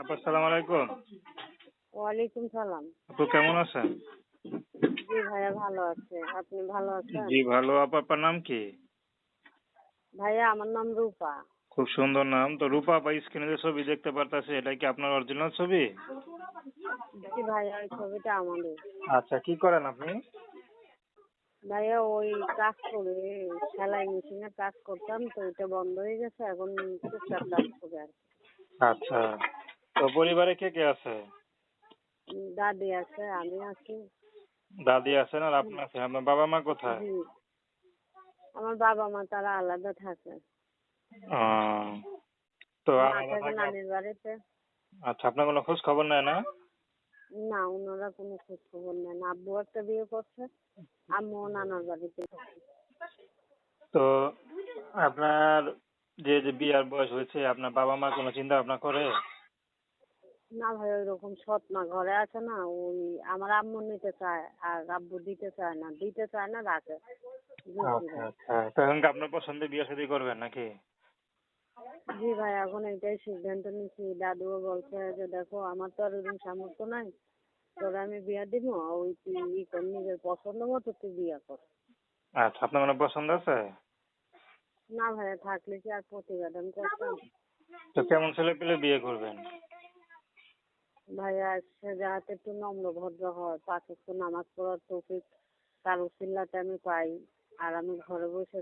আপা আলাইকুম। ওয়ালাইকুম সালাম। আপু কেমন আছেন? জি ভাইয়া ভালো আছে। আপনি ভালো আছেন? জি ভালো। আপা আপনার নাম কি? ভাইয়া আমার নাম রূপা। খুব সুন্দর নাম। তো রূপা আপা স্ক্রিনে যে ছবি দেখতে পারতাছি এটা কি আপনার অরিজিনাল ছবি? জি ভাইয়া ওই ছবিটা আমাদের আচ্ছা কি করেন আপনি? ভাইয়া ওই কাজ করে সেলাই মেশিনে কাজ করতাম তো ওইটা বন্ধ হয়ে গেছে এখন টুকটাক কাজ করে আর আচ্ছা। তো পরিবারে কে কে আছে? দাদি আছে আমি আছি। দাদি আছেন আর আপনি আছেন? আপনার বাবা মা কোথায়? আমার বাবা মা তারা আলাদা থাকে। তো নানির বাড়িতে। আচ্ছা আপনার কোনো খোঁজ খবর নেয় না? না ওনারা কোনো খোঁজ খবর নেন না। আব্বু একটা বিয়ে করছে আম্মু নানার বাড়িতে তো আপনার যে যে বিয়ার বয়স হয়েছে আপনার বাবা মা কোনো চিন্তা ভাবনা করে? না ভাই ওইরকম সৎ মা ঘরে আছে না ওই আমার আম্মু নিতে চায় আর আব্বু দিতে চায় না দিতে চায় না রাখে। আচ্ছা ভাই? আচ্ছা। তো এখন কি আপনার পছন্দের বিয়ে শাদী করবেন নাকি? জি ভাই এখন এটাই সিদ্ধান্ত নিচ্ছি দাদুও বলছে যে দেখো আমার তো আর ওরকম সামর্থ্য নাই। তোর আমি বিয়া দিব ওই তুই ই কর নিজের পছন্দ মতো তুই বিয়া কর। আচ্ছা আপনার কোনো পছন্দ আছে? না ভাইয়া থাকলে কি আর প্রতিবেদন করতাম? তো কেমন ছেলে পেলে বিয়ে করবেন? ভাইয়া যাতে একটু নম্র ভদ্র হয়। পাঁচ ওয়াক্ত নামাজ পড়ার তৌফিক তার উসিল্লাতে আমি পাই। আর আমি ঘরে বসে